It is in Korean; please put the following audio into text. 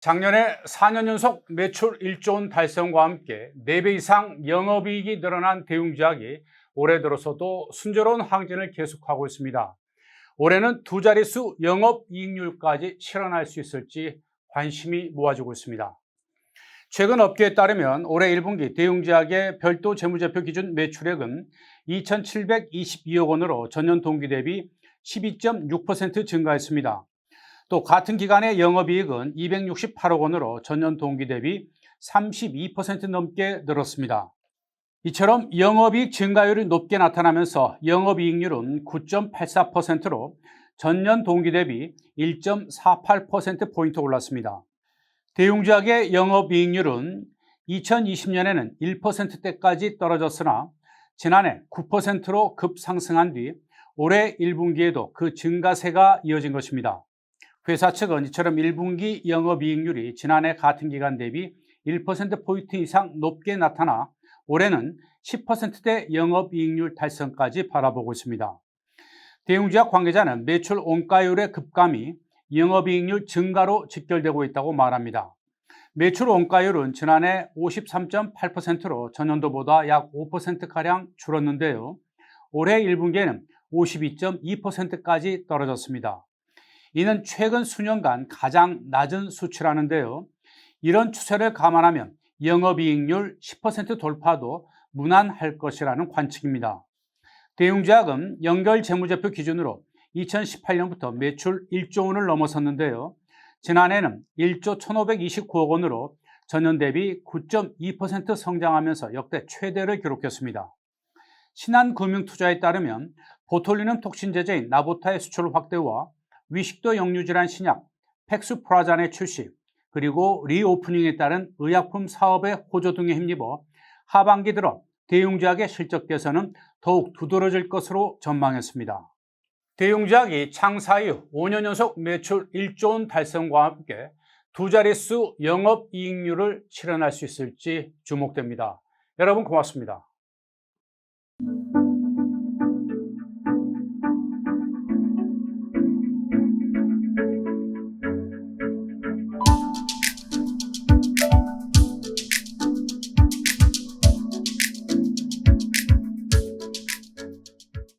작년에 4년 연속 매출 1조 원 달성과 함께 4배 이상 영업이익이 늘어난 대웅제약이 올해 들어서도 순조로운 항진을 계속하고 있습니다. 올해는 두 자릿수 영업이익률까지 실현할 수 있을지 관심이 모아지고 있습니다. 최근 업계에 따르면 올해 1분기 대웅제약의 별도 재무제표 기준 매출액은 2,722억 원으로 전년 동기 대비 12.6% 증가했습니다. 또 같은 기간의 영업이익은 268억 원으로 전년 동기 대비 32% 넘게 늘었습니다. 이처럼 영업이익 증가율이 높게 나타나면서 영업이익률은 9.84%로 전년 동기 대비 1.48%포인트 올랐습니다. 대웅제약의 영업이익률은 2020년에는 1%대까지 떨어졌으나 지난해 9%로 급상승한 뒤 올해 1분기에도 그 증가세가 이어진 것입니다. 회사 측은 이처럼 1분기 영업이익률이 지난해 같은 기간 대비 1%포인트 이상 높게 나타나 올해는 10%대 영업이익률 달성까지 바라보고 있습니다. 대웅제약 관계자는 매출 원가율의 급감이 영업이익률 증가로 직결되고 있다고 말합니다. 매출 원가율은 지난해 53.8%로 전년도보다 약 5%가량 줄었는데요. 올해 1분기에는 52.2%까지 떨어졌습니다. 이는 최근 수년간 가장 낮은 수치라는데요. 이런 추세를 감안하면 영업이익률 10% 돌파도 무난할 것이라는 관측입니다. 대웅제약은 연결 재무제표 기준으로 2018년부터 매출 1조 원을 넘어섰는데요. 지난해는 1조 1,529억 원으로 전년 대비 9.2% 성장하면서 역대 최대를 기록했습니다. 신한금융투자에 따르면 보톨리눔 톡신 제제인 나보타의 수출 확대와 위식도 역류질환 신약 팩수프라잔의 출시 그리고 리오프닝에 따른 의약품 사업의 호조 등에 힘입어 하반기 들어 대웅제약의 실적 개선은 더욱 두드러질 것으로 전망했습니다. 대웅제약이 창사 이후 5년 연속 매출 1조 원 달성과 함께 두 자릿수 영업이익률을 실현할 수 있을지 주목됩니다. 여러분 고맙습니다.